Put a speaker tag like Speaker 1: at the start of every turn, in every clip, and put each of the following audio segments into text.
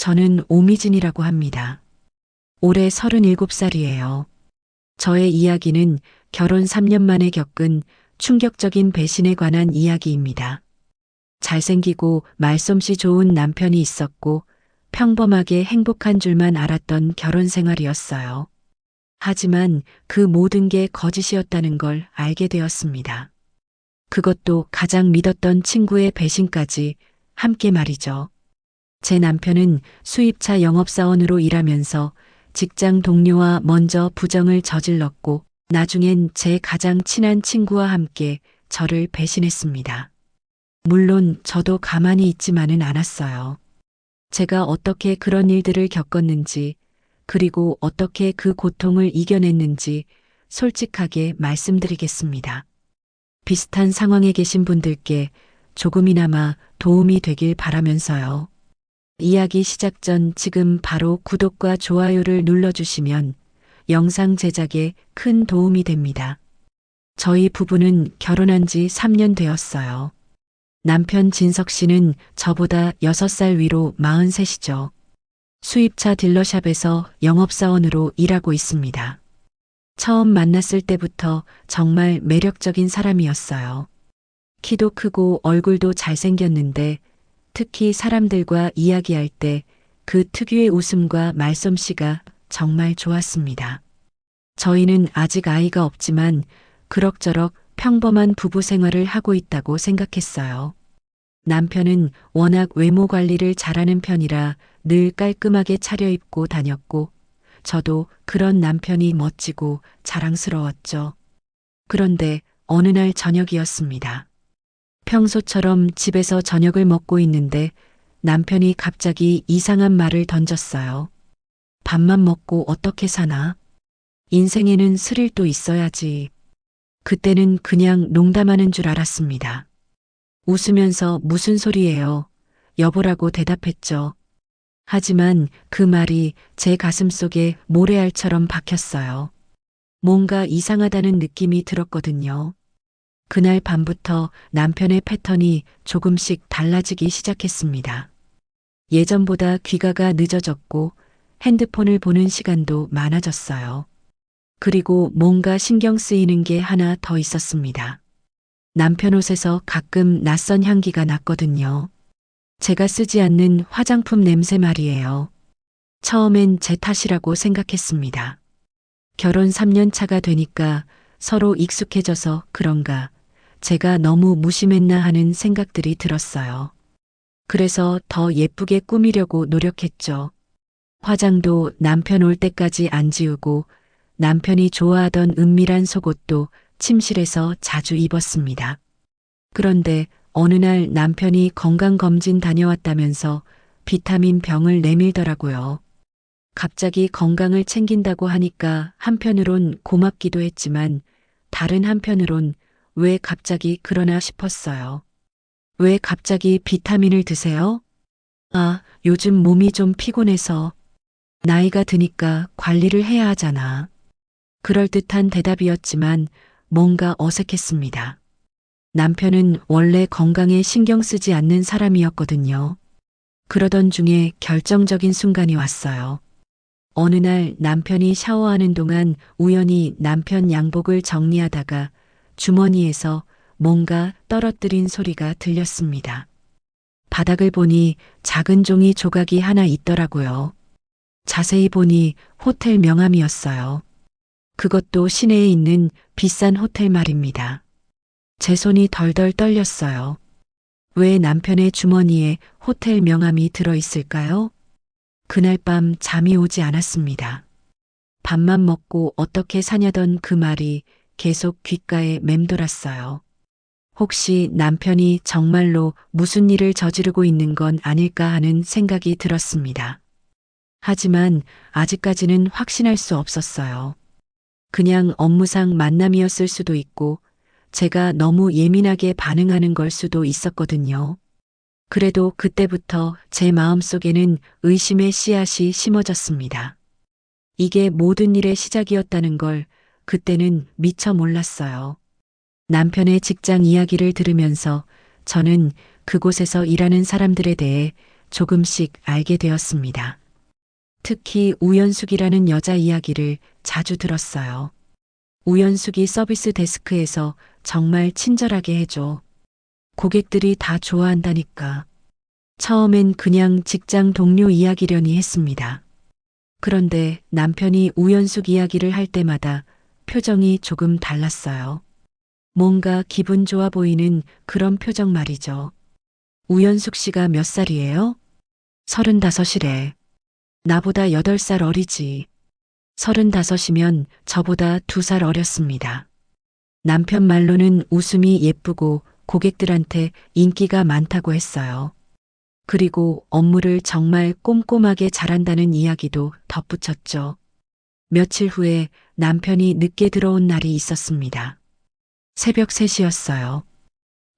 Speaker 1: 저는 오미진이라고 합니다. 올해 37살이에요. 저의 이야기는 결혼 3년 만에 겪은 충격적인 배신에 관한 이야기입니다. 잘생기고 말솜씨 좋은 남편이 있었고 평범하게 행복한 줄만 알았던 결혼 생활이었어요. 하지만 그 모든 게 거짓이었다는 걸 알게 되었습니다. 그것도 가장 믿었던 친구의 배신까지 함께 말이죠. 제 남편은 수입차 영업사원으로 일하면서 직장 동료와 먼저 부정을 저질렀고 나중엔 제 가장 친한 친구와 함께 저를 배신했습니다. 물론 저도 가만히 있지만은 않았어요. 제가 어떻게 그런 일들을 겪었는지 그리고 어떻게 그 고통을 이겨냈는지 솔직하게 말씀드리겠습니다. 비슷한 상황에 계신 분들께 조금이나마 도움이 되길 바라면서요. 이야기 시작 전 지금 바로 구독과 좋아요를 눌러주시면 영상 제작에 큰 도움이 됩니다. 저희 부부는 결혼한 지 3년 되었어요. 남편 진석 씨는 저보다 6살 위로 43이죠. 수입차 딜러샵에서 영업사원으로 일하고 있습니다. 처음 만났을 때부터 정말 매력적인 사람이었어요. 키도 크고 얼굴도 잘생겼는데 특히 사람들과 이야기할 때 그 특유의 웃음과 말솜씨가 정말 좋았습니다. 저희는 아직 아이가 없지만 그럭저럭 평범한 부부 생활을 하고 있다고 생각했어요. 남편은 워낙 외모 관리를 잘하는 편이라 늘 깔끔하게 차려입고 다녔고 저도 그런 남편이 멋지고 자랑스러웠죠. 그런데 어느 날 저녁이었습니다. 평소처럼 집에서 저녁을 먹고 있는데 남편이 갑자기 이상한 말을 던졌어요. 밥만 먹고 어떻게 사나? 인생에는 스릴도 있어야지. 그때는 그냥 농담하는 줄 알았습니다. 웃으면서 무슨 소리예요? 여보라고 대답했죠. 하지만 그 말이 제 가슴 속에 모래알처럼 박혔어요. 뭔가 이상하다는 느낌이 들었거든요. 그날 밤부터 남편의 패턴이 조금씩 달라지기 시작했습니다. 예전보다 귀가가 늦어졌고 핸드폰을 보는 시간도 많아졌어요. 그리고 뭔가 신경 쓰이는 게 하나 더 있었습니다. 남편 옷에서 가끔 낯선 향기가 났거든요. 제가 쓰지 않는 화장품 냄새 말이에요. 처음엔 제 탓이라고 생각했습니다. 결혼 3년 차가 되니까 서로 익숙해져서 그런가 제가 너무 무심했나 하는 생각들이 들었어요. 그래서 더 예쁘게 꾸미려고 노력했죠. 화장도 남편 올 때까지 안 지우고 남편이 좋아하던 은밀한 속옷도 침실에서 자주 입었습니다. 그런데 어느 날 남편이 건강검진 다녀왔다면서 비타민 병을 내밀더라고요. 갑자기 건강을 챙긴다고 하니까 한편으론 고맙기도 했지만 다른 한편으론 왜 갑자기 그러나 싶었어요. 왜 갑자기 비타민을 드세요? 아, 요즘 몸이 좀 피곤해서 나이가 드니까 관리를 해야 하잖아. 그럴듯한 대답이었지만 뭔가 어색했습니다. 남편은 원래 건강에 신경 쓰지 않는 사람이었거든요. 그러던 중에 결정적인 순간이 왔어요. 어느 날 남편이 샤워하는 동안 우연히 남편 양복을 정리하다가 주머니에서 뭔가 떨어뜨린 소리가 들렸습니다. 바닥을 보니 작은 종이 조각이 하나 있더라고요. 자세히 보니 호텔 명함이었어요. 그것도 시내에 있는 비싼 호텔 말입니다. 제 손이 덜덜 떨렸어요. 왜 남편의 주머니에 호텔 명함이 들어있을까요? 그날 밤 잠이 오지 않았습니다. 밥만 먹고 어떻게 사냐던 그 말이 계속 귓가에 맴돌았어요. 혹시 남편이 정말로 무슨 일을 저지르고 있는 건 아닐까 하는 생각이 들었습니다. 하지만 아직까지는 확신할 수 없었어요. 그냥 업무상 만남이었을 수도 있고 제가 너무 예민하게 반응하는 걸 수도 있었거든요. 그래도 그때부터 제 마음속에는 의심의 씨앗이 심어졌습니다. 이게 모든 일의 시작이었다는 걸 그때는 미처 몰랐어요. 남편의 직장 이야기를 들으면서 저는 그곳에서 일하는 사람들에 대해 조금씩 알게 되었습니다. 특히 우연숙이라는 여자 이야기를 자주 들었어요. 우연숙이 서비스 데스크에서 정말 친절하게 해줘. 고객들이 다 좋아한다니까. 처음엔 그냥 직장 동료 이야기려니 했습니다. 그런데 남편이 우연숙 이야기를 할 때마다 표정이 조금 달랐어요. 뭔가 기분 좋아 보이는 그런 표정 말이죠. 우연숙 씨가 몇 살이에요? 서른다섯이래. 나보다 여덟 살 어리지. 서른다섯이면 저보다 두 살 어렸습니다. 남편 말로는 웃음이 예쁘고 고객들한테 인기가 많다고 했어요. 그리고 업무를 정말 꼼꼼하게 잘한다는 이야기도 덧붙였죠. 며칠 후에 남편이 늦게 들어온 날이 있었습니다. 새벽 3시였어요.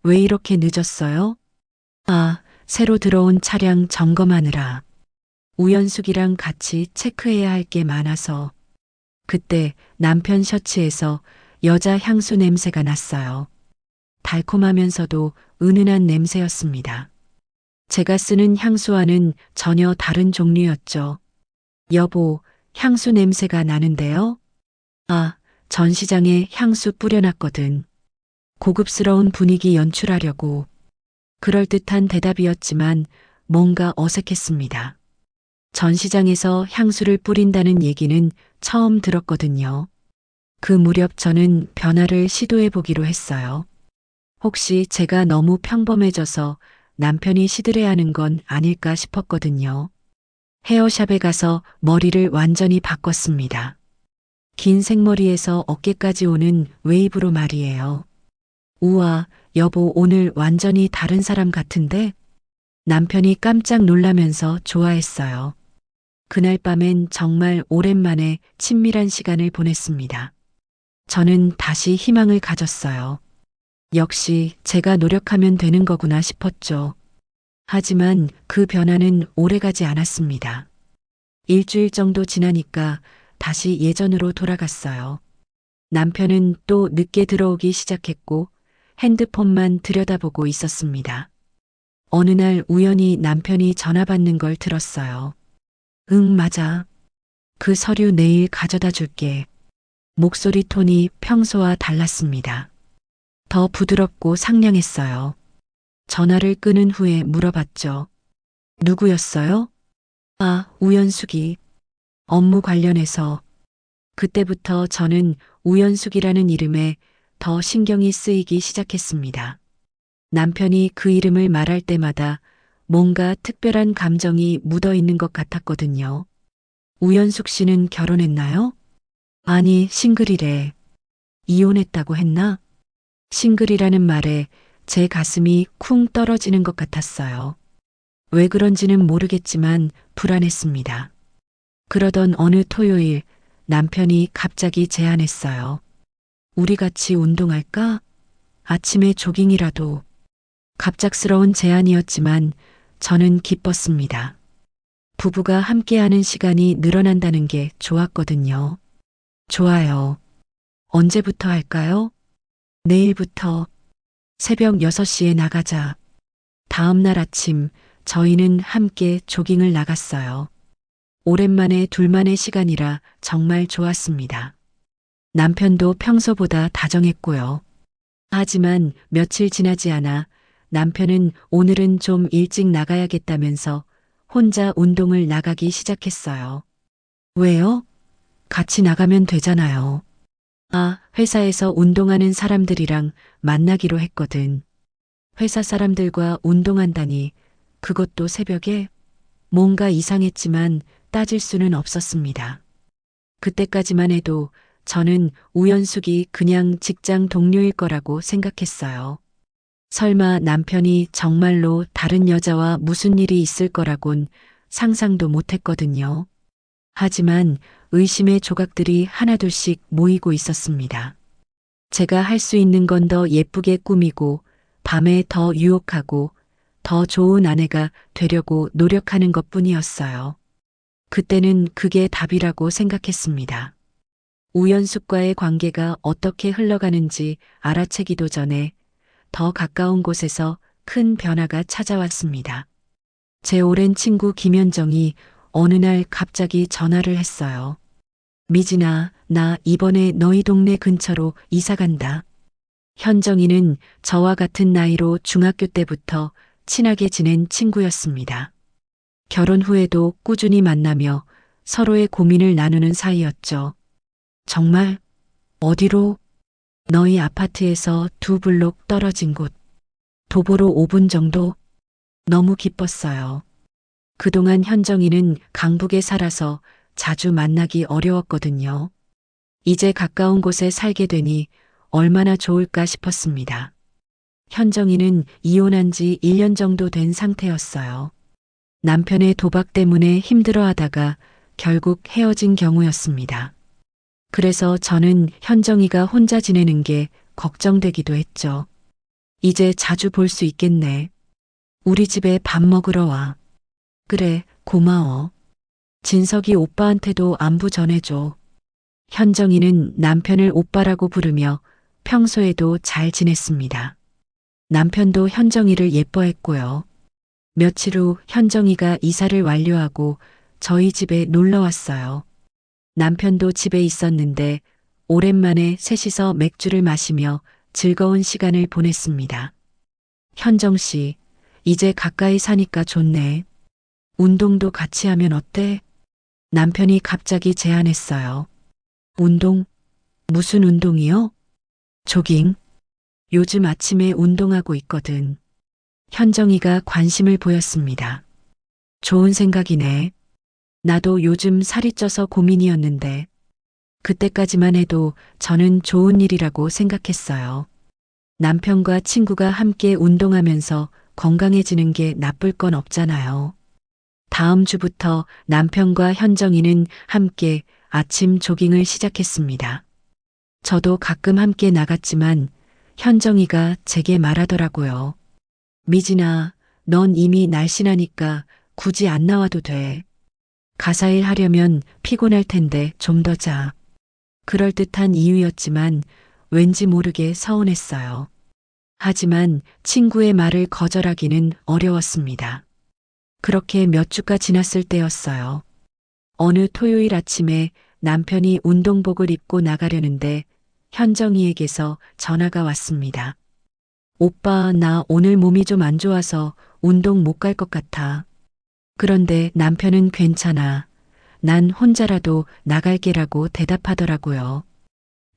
Speaker 1: 왜 이렇게 늦었어요? 아, 새로 들어온 차량 점검하느라. 우연숙이랑 같이 체크해야 할 게 많아서. 그때 남편 셔츠에서 여자 향수 냄새가 났어요. 달콤하면서도 은은한 냄새였습니다. 제가 쓰는 향수와는 전혀 다른 종류였죠. 여보, 향수 냄새가 나는데요? 아, 전시장에 향수 뿌려놨거든. 고급스러운 분위기 연출하려고. 그럴듯한 대답이었지만 뭔가 어색했습니다. 전시장에서 향수를 뿌린다는 얘기는 처음 들었거든요. 그 무렵 저는 변화를 시도해 보기로 했어요. 혹시 제가 너무 평범해져서 남편이 시들해하는 건 아닐까 싶었거든요. 헤어샵에 가서 머리를 완전히 바꿨습니다. 긴 생머리에서 어깨까지 오는 웨이브로 말이에요. 우와, 여보 오늘 완전히 다른 사람 같은데? 남편이 깜짝 놀라면서 좋아했어요. 그날 밤엔 정말 오랜만에 친밀한 시간을 보냈습니다. 저는 다시 희망을 가졌어요. 역시 제가 노력하면 되는 거구나 싶었죠. 하지만 그 변화는 오래가지 않았습니다. 일주일 정도 지나니까 다시 예전으로 돌아갔어요. 남편은 또 늦게 들어오기 시작했고 핸드폰만 들여다보고 있었습니다. 어느 날 우연히 남편이 전화 받는 걸 들었어요. 응, 맞아. 그 서류 내일 가져다 줄게. 목소리 톤이 평소와 달랐습니다. 더 부드럽고 상냥했어요. 전화를 끊은 후에 물어봤죠. 누구였어요? 아, 우연숙이. 업무 관련해서. 그때부터 저는 우연숙이라는 이름에 더 신경이 쓰이기 시작했습니다. 남편이 그 이름을 말할 때마다 뭔가 특별한 감정이 묻어 있는 것 같았거든요. 우연숙 씨는 결혼했나요? 아니, 싱글이래. 이혼했다고 했나? 싱글이라는 말에 제 가슴이 쿵 떨어지는 것 같았어요. 왜 그런지는 모르겠지만 불안했습니다. 그러던 어느 토요일 남편이 갑자기 제안했어요. 우리 같이 운동할까? 아침에 조깅이라도. 갑작스러운 제안이었지만 저는 기뻤습니다. 부부가 함께하는 시간이 늘어난다는 게 좋았거든요. 좋아요. 언제부터 할까요? 내일부터 새벽 6시에 나가자. 다음 날 아침 저희는 함께 조깅을 나갔어요. 오랜만에 둘만의 시간이라 정말 좋았습니다. 남편도 평소보다 다정했고요. 하지만 며칠 지나지 않아 남편은 오늘은 좀 일찍 나가야겠다면서 혼자 운동을 나가기 시작했어요. 왜요? 같이 나가면 되잖아요. 아, 회사에서 운동하는 사람들이랑 만나기로 했거든. 회사 사람들과 운동한다니 그것도 새벽에 뭔가 이상했지만 따질 수는 없었습니다. 그때까지만 해도 저는 우연숙이 그냥 직장 동료일 거라고 생각했어요. 설마 남편이 정말로 다른 여자와 무슨 일이 있을 거라곤 상상도 못했거든요. 하지만 의심의 조각들이 하나둘씩 모이고 있었습니다. 제가 할 수 있는 건 더 예쁘게 꾸미고 밤에 더 유혹하고 더 좋은 아내가 되려고 노력하는 것 뿐이었어요. 그때는 그게 답이라고 생각했습니다. 우연숙과의 관계가 어떻게 흘러가는지 알아채기도 전에 더 가까운 곳에서 큰 변화가 찾아왔습니다. 제 오랜 친구 김현정이 어느 날 갑자기 전화를 했어요. 미진아, 나 이번에 너희 동네 근처로 이사 간다. 현정이는 저와 같은 나이로 중학교 때부터 친하게 지낸 친구였습니다. 결혼 후에도 꾸준히 만나며 서로의 고민을 나누는 사이였죠. 정말 어디로? 너희 아파트에서 두 블록 떨어진 곳. 도보로 5분 정도? 너무 기뻤어요. 그동안 현정이는 강북에 살아서 자주 만나기 어려웠거든요. 이제 가까운 곳에 살게 되니 얼마나 좋을까 싶었습니다. 현정이는 이혼한 지 1년 정도 된 상태였어요. 남편의 도박 때문에 힘들어 하다가 결국 헤어진 경우였습니다. 그래서 저는 현정이가 혼자 지내는 게 걱정되기도 했죠. 이제 자주 볼 수 있겠네. 우리 집에 밥 먹으러 와. 그래, 고마워. 진석이 오빠한테도 안부 전해줘. 현정이는 남편을 오빠라고 부르며 평소에도 잘 지냈습니다. 남편도 현정이를 예뻐했고요. 며칠 후 현정이가 이사를 완료하고 저희 집에 놀러 왔어요. 남편도 집에 있었는데 오랜만에 셋이서 맥주를 마시며 즐거운 시간을 보냈습니다. 현정 씨, 이제 가까이 사니까 좋네. 운동도 같이 하면 어때? 남편이 갑자기 제안했어요. 운동? 무슨 운동이요? 조깅. 요즘 아침에 운동하고 있거든. 현정이가 관심을 보였습니다. 좋은 생각이네. 나도 요즘 살이 쪄서 고민이었는데, 그때까지만 해도 저는 좋은 일이라고 생각했어요. 남편과 친구가 함께 운동하면서 건강해지는 게 나쁠 건 없잖아요. 다음 주부터 남편과 현정이는 함께 아침 조깅을 시작했습니다. 저도 가끔 함께 나갔지만 현정이가 제게 말하더라고요. 미진아, 넌 이미 날씬하니까 굳이 안 나와도 돼. 가사일 하려면 피곤할 텐데 좀 더 자. 그럴듯한 이유였지만 왠지 모르게 서운했어요. 하지만 친구의 말을 거절하기는 어려웠습니다. 그렇게 몇 주가 지났을 때였어요. 어느 토요일 아침에 남편이 운동복을 입고 나가려는데 현정이에게서 전화가 왔습니다. 오빠, 나 오늘 몸이 좀 안 좋아서 운동 못 갈 것 같아. 그런데 남편은 괜찮아. 난 혼자라도 나갈게라고 대답하더라고요.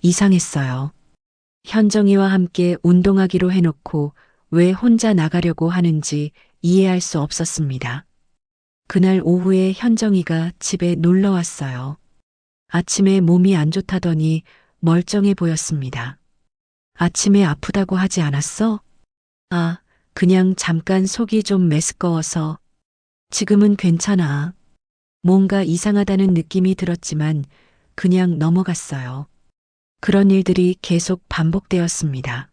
Speaker 1: 이상했어요. 현정이와 함께 운동하기로 해놓고 왜 혼자 나가려고 하는지 이해할 수 없었습니다. 그날 오후에 현정이가 집에 놀러 왔어요. 아침에 몸이 안 좋다더니 멀쩡해 보였습니다. 아침에 아프다고 하지 않았어? 아, 그냥 잠깐 속이 좀 메스꺼워서. 지금은 괜찮아. 뭔가 이상하다는 느낌이 들었지만 그냥 넘어갔어요. 그런 일들이 계속 반복되었습니다.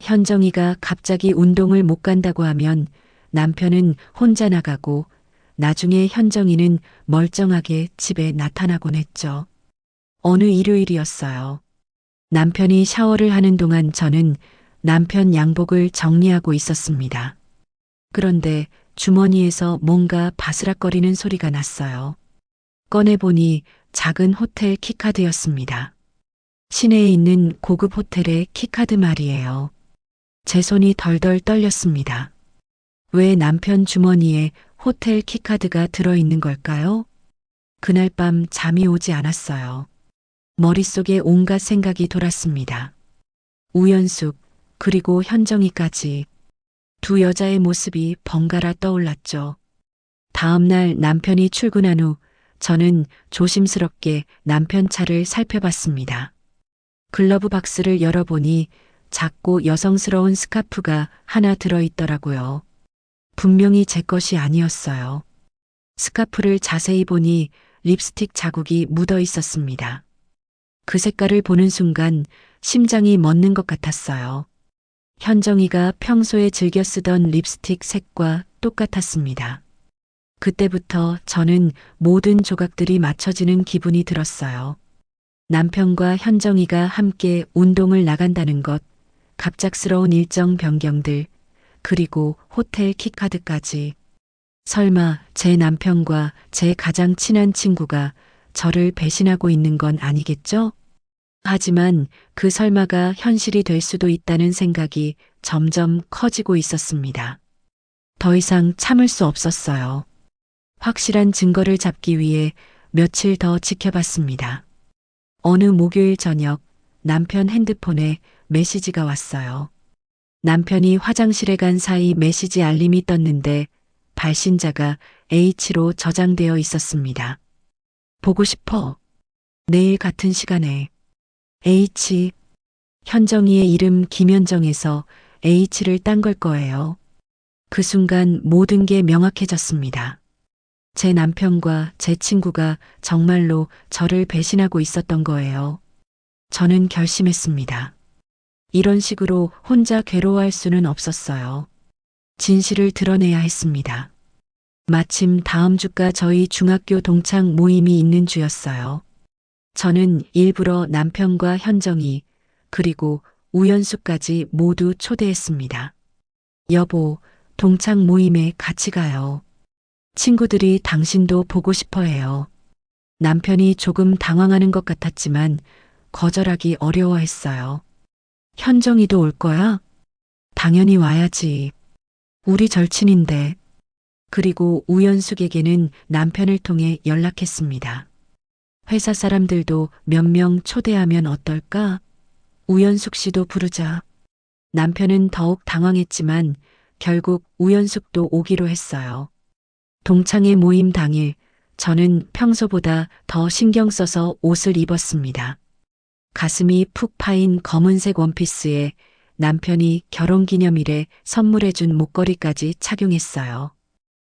Speaker 1: 현정이가 갑자기 운동을 못 간다고 하면 남편은 혼자 나가고 나중에 현정이는 멀쩡하게 집에 나타나곤 했죠. 어느 일요일이었어요. 남편이 샤워를 하는 동안 저는 남편 양복을 정리하고 있었습니다. 그런데 주머니에서 뭔가 바스락거리는 소리가 났어요. 꺼내보니 작은 호텔 키카드였습니다. 시내에 있는 고급 호텔의 키카드 말이에요. 제 손이 덜덜 떨렸습니다. 왜 남편 주머니에 호텔 키카드가 들어있는 걸까요? 그날 밤 잠이 오지 않았어요. 머릿속에 온갖 생각이 돌았습니다. 우연숙, 그리고 현정이까지 두 여자의 모습이 번갈아 떠올랐죠. 다음날 남편이 출근한 후 저는 조심스럽게 남편 차를 살펴봤습니다. 글러브 박스를 열어보니 작고 여성스러운 스카프가 하나 들어있더라고요. 분명히 제 것이 아니었어요. 스카프를 자세히 보니 립스틱 자국이 묻어 있었습니다. 그 색깔을 보는 순간 심장이 멎는 것 같았어요. 현정이가 평소에 즐겨 쓰던 립스틱 색과 똑같았습니다. 그때부터 저는 모든 조각들이 맞춰지는 기분이 들었어요. 남편과 현정이가 함께 운동을 나간다는 것, 갑작스러운 일정 변경들, 그리고 호텔 키카드까지. 설마 제 남편과 제 가장 친한 친구가 저를 배신하고 있는 건 아니겠죠? 하지만 그 설마가 현실이 될 수도 있다는 생각이 점점 커지고 있었습니다. 더 이상 참을 수 없었어요. 확실한 증거를 잡기 위해 며칠 더 지켜봤습니다. 어느 목요일 저녁 남편 핸드폰에 메시지가 왔어요. 남편이 화장실에 간 사이 메시지 알림이 떴는데 발신자가 H로 저장되어 있었습니다. 보고 싶어. 내일 같은 시간에. H. 현정이의 이름 김현정에서 H를 딴 걸 거예요. 그 순간 모든 게 명확해졌습니다. 제 남편과 제 친구가 정말로 저를 배신하고 있었던 거예요. 저는 결심했습니다. 이런 식으로 혼자 괴로워할 수는 없었어요. 진실을 드러내야 했습니다. 마침 다음 주가 저희 중학교 동창 모임이 있는 주였어요. 저는 일부러 남편과 현정이 그리고 우연수까지 모두 초대했습니다. 여보, 동창 모임에 같이 가요. 친구들이 당신도 보고 싶어 해요. 남편이 조금 당황하는 것 같았지만 거절하기 어려워했어요. 현정이도 올 거야? 당연히 와야지. 우리 절친인데. 그리고 우연숙에게는 남편을 통해 연락했습니다. 회사 사람들도 몇 명 초대하면 어떨까? 우연숙 씨도 부르자. 남편은 더욱 당황했지만 결국 우연숙도 오기로 했어요. 동창회 모임 당일 저는 평소보다 더 신경 써서 옷을 입었습니다. 가슴이 푹 파인 검은색 원피스에 남편이 결혼기념일에 선물해준 목걸이까지 착용했어요.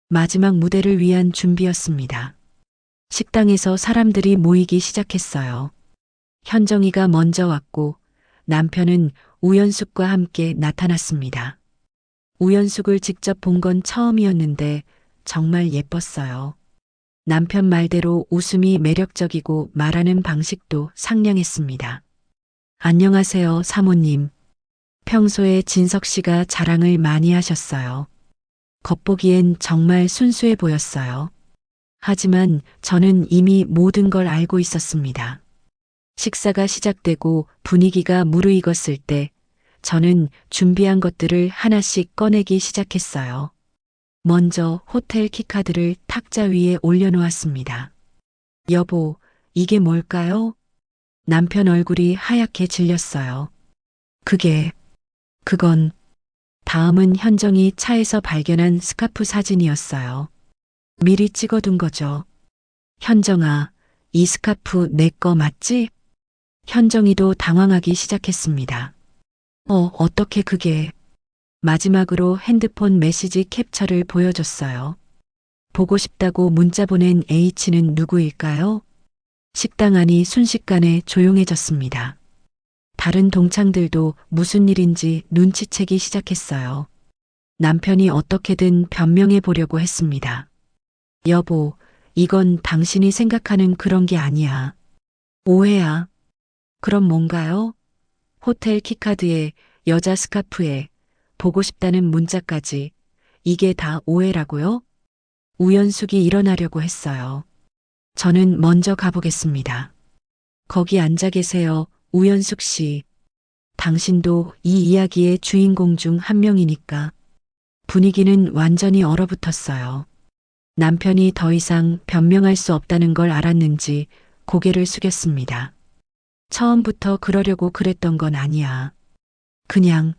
Speaker 1: 마지막 무대를 위한 준비였습니다. 식당에서 사람들이 모이기 시작했어요. 현정이가 먼저 왔고 남편은 우연숙과 함께 나타났습니다. 우연숙을 직접 본 건 처음이었는데 정말 예뻤어요. 남편 말대로 웃음이 매력적이고 말하는 방식도 상냥했습니다. 안녕하세요, 사모님. 평소에 진석 씨가 자랑을 많이 하셨어요. 겉보기엔 정말 순수해 보였어요. 하지만 저는 이미 모든 걸 알고 있었습니다. 식사가 시작되고 분위기가 무르익었을 때 저는 준비한 것들을 하나씩 꺼내기 시작했어요. 먼저 호텔 키카드를 탁자 위에 올려놓았습니다. 여보, 이게 뭘까요? 남편 얼굴이 하얗게 질렸어요. 그게, 그건, 다음은 현정이 차에서 발견한 스카프 사진이었어요. 미리 찍어둔 거죠. 현정아, 이 스카프 내 거 맞지? 현정이도 당황하기 시작했습니다. 어, 어떻게 그게. 마지막으로 핸드폰 메시지 캡처를 보여줬어요. 보고 싶다고 문자 보낸 H는 누구일까요? 식당 안이 순식간에 조용해졌습니다. 다른 동창들도 무슨 일인지 눈치채기 시작했어요. 남편이 어떻게든 변명해 보려고 했습니다. 여보, 이건 당신이 생각하는 그런 게 아니야. 오해야. 그럼 뭔가요? 호텔 키카드에 여자 스카프에 보고 싶다는 문자까지 이게 다 오해라고요? 우연숙이 일어나려고 했어요. 저는 먼저 가보겠습니다. 거기 앉아 계세요, 우연숙 씨. 당신도 이 이야기의 주인공 중 한 명이니까. 분위기는 완전히 얼어붙었어요. 남편이 더 이상 변명할 수 없다는 걸 알았는지 고개를 숙였습니다. 처음부터 그러려고 그랬던 건 아니야. 그냥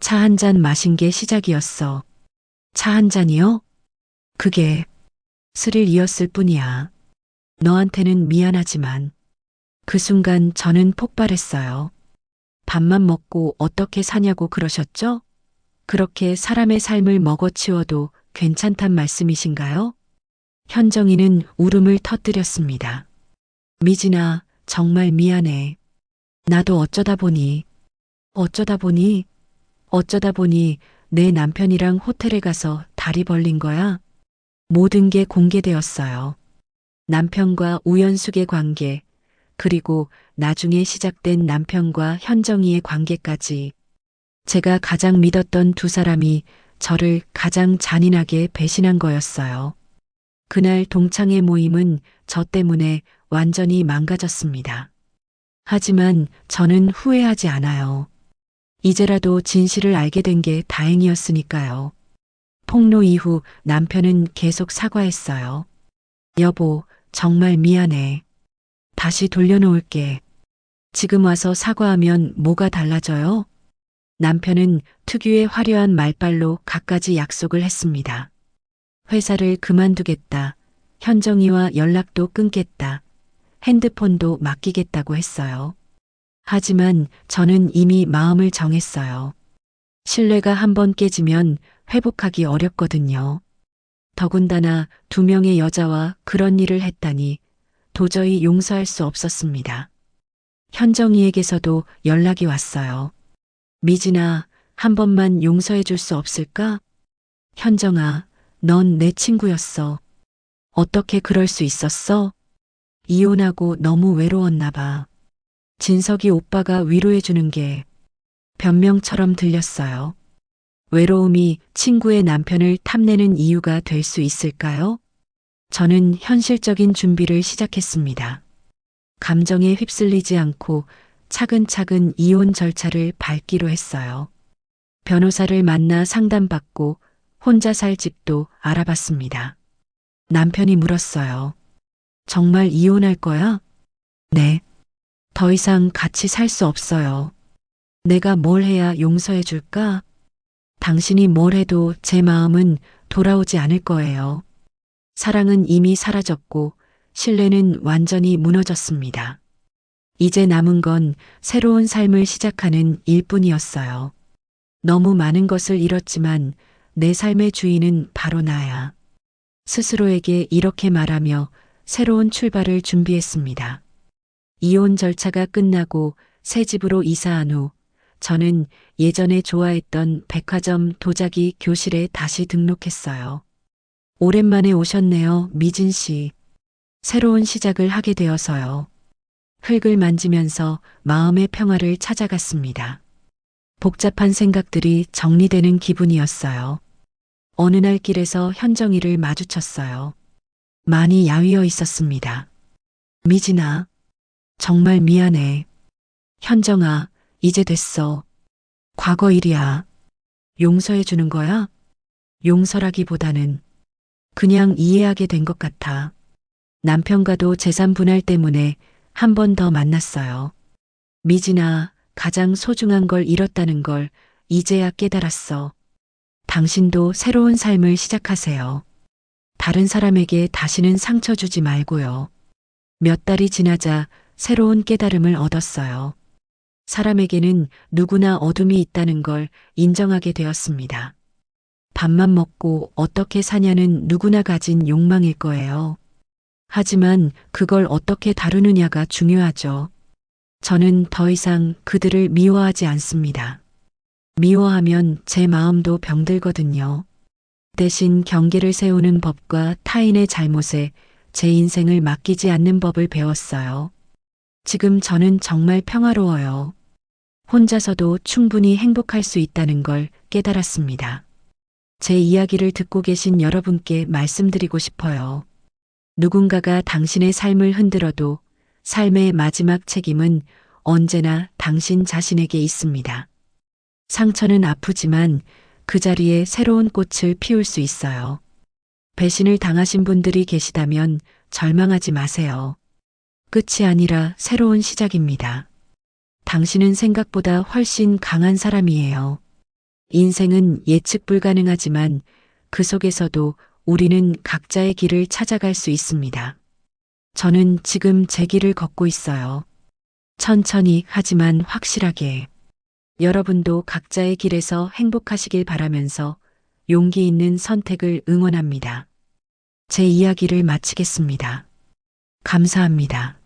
Speaker 1: 차 한 잔 마신 게 시작이었어. 차 한 잔이요? 그게 스릴이었을 뿐이야. 너한테는 미안하지만 그 순간 저는 폭발했어요. 밥만 먹고 어떻게 사냐고 그러셨죠? 그렇게 사람의 삶을 먹어치워도 괜찮단 말씀이신가요? 현정이는 울음을 터뜨렸습니다. 미진아, 정말 미안해. 나도 어쩌다 보니, 어쩌다 보니, 어쩌다 보니 내 남편이랑 호텔에 가서 다리 벌린 거야. 모든 게 공개되었어요. 남편과 우연숙의 관계, 그리고 나중에 시작된 남편과 현정이의 관계까지 제가 가장 믿었던 두 사람이 저를 가장 잔인하게 배신한 거였어요. 그날 동창회 모임은 저 때문에 완전히 망가졌습니다. 하지만 저는 후회하지 않아요. 이제라도 진실을 알게 된 게 다행이었으니까요. 폭로 이후 남편은 계속 사과했어요. 여보, 정말 미안해. 다시 돌려놓을게. 지금 와서 사과하면 뭐가 달라져요? 남편은 특유의 화려한 말발로 갖가지 약속을 했습니다. 회사를 그만두겠다. 현정이와 연락도 끊겠다. 핸드폰도 맡기겠다고 했어요. 하지만 저는 이미 마음을 정했어요. 신뢰가 한번 깨지면 회복하기 어렵거든요. 더군다나 두 명의 여자와 그런 일을 했다니 도저히 용서할 수 없었습니다. 현정이에게서도 연락이 왔어요. 미진아, 한 번만 용서해 줄 수 없을까? 현정아, 넌 내 친구였어. 어떻게 그럴 수 있었어? 이혼하고 너무 외로웠나 봐. 진석이 오빠가 위로해 주는 게 변명처럼 들렸어요. 외로움이 친구의 남편을 탐내는 이유가 될 수 있을까요? 저는 현실적인 준비를 시작했습니다. 감정에 휩쓸리지 않고 차근차근 이혼 절차를 밟기로 했어요. 변호사를 만나 상담받고 혼자 살 집도 알아봤습니다. 남편이 물었어요. 정말 이혼할 거야? 네. 더 이상 같이 살 수 없어요. 내가 뭘 해야 용서해 줄까? 당신이 뭘 해도 제 마음은 돌아오지 않을 거예요. 사랑은 이미 사라졌고 신뢰는 완전히 무너졌습니다. 이제 남은 건 새로운 삶을 시작하는 일뿐이었어요. 너무 많은 것을 잃었지만 내 삶의 주인은 바로 나야. 스스로에게 이렇게 말하며 새로운 출발을 준비했습니다. 이혼 절차가 끝나고 새 집으로 이사한 후 저는 예전에 좋아했던 백화점 도자기 교실에 다시 등록했어요. 오랜만에 오셨네요, 미진 씨. 새로운 시작을 하게 되어서요. 흙을 만지면서 마음의 평화를 찾아갔습니다. 복잡한 생각들이 정리되는 기분이었어요. 어느 날 길에서 현정이를 마주쳤어요. 많이 야위어 있었습니다. 미진아, 정말 미안해. 현정아, 이제 됐어. 과거 일이야. 용서해 주는 거야? 용서라기보다는 그냥 이해하게 된 것 같아. 남편과도 재산 분할 때문에 한 번 더 만났어요. 미진아, 가장 소중한 걸 잃었다는 걸 이제야 깨달았어. 당신도 새로운 삶을 시작하세요. 다른 사람에게 다시는 상처 주지 말고요. 몇 달이 지나자 새로운 깨달음을 얻었어요. 사람에게는 누구나 어둠이 있다는 걸 인정하게 되었습니다. 밥만 먹고 어떻게 사냐는 누구나 가진 욕망일 거예요. 하지만 그걸 어떻게 다루느냐가 중요하죠. 저는 더 이상 그들을 미워하지 않습니다. 미워하면 제 마음도 병들거든요. 대신 경계를 세우는 법과 타인의 잘못에 제 인생을 맡기지 않는 법을 배웠어요. 지금 저는 정말 평화로워요. 혼자서도 충분히 행복할 수 있다는 걸 깨달았습니다. 제 이야기를 듣고 계신 여러분께 말씀드리고 싶어요. 누군가가 당신의 삶을 흔들어도 삶의 마지막 책임은 언제나 당신 자신에게 있습니다. 상처는 아프지만 그 자리에 새로운 꽃을 피울 수 있어요. 배신을 당하신 분들이 계시다면 절망하지 마세요. 끝이 아니라 새로운 시작입니다. 당신은 생각보다 훨씬 강한 사람이에요. 인생은 예측 불가능하지만 그 속에서도 우리는 각자의 길을 찾아갈 수 있습니다. 저는 지금 제 길을 걷고 있어요. 천천히 하지만 확실하게. 여러분도 각자의 길에서 행복하시길 바라면서 용기 있는 선택을 응원합니다. 제 이야기를 마치겠습니다. 감사합니다.